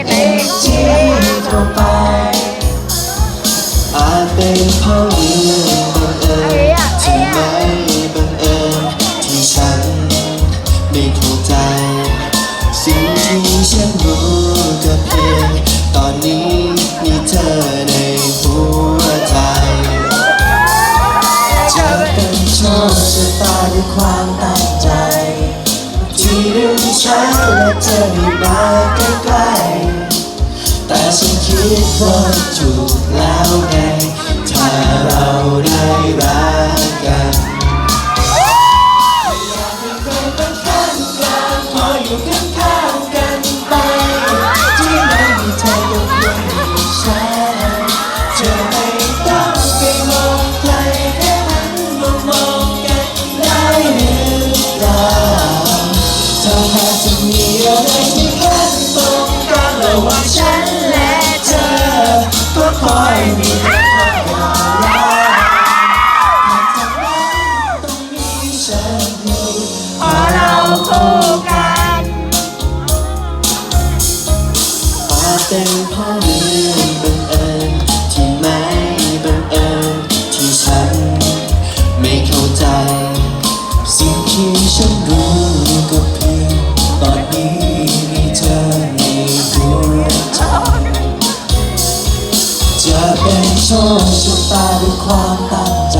ฉันเองที่โทรไปอาจเป็นเพราะเรื่องบังเอิญที่ไม่บังเอิญที่ฉันไม่เข้าใจ สิ่งที่ฉันรู้ก็เพียงตอนนี้มีเธอในหัวใจจะเป็นโชคชะตาด้วยความตั้งใจ ที่ดึงฉันและเธอให้ คิดว่าถูกแล้วไงถ้าเราได้ เป็นพราะเรื่องบังเอิญที่ไม่บังเอิญที่ฉันไม่เข้าใจ สิ่งที่ฉันรู้ก็เพียงตอนนี้มีเธอในหัวใจจะเป็นโชคชะตาด้วยความตั้งใจ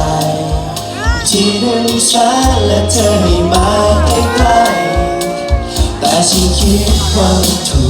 ที่ดึงฉันและเธอให้มาใกล้ๆแต่ฉันคิดว่าถูก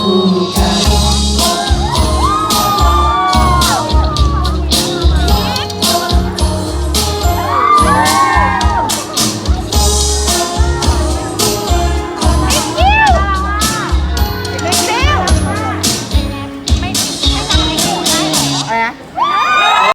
Kuka.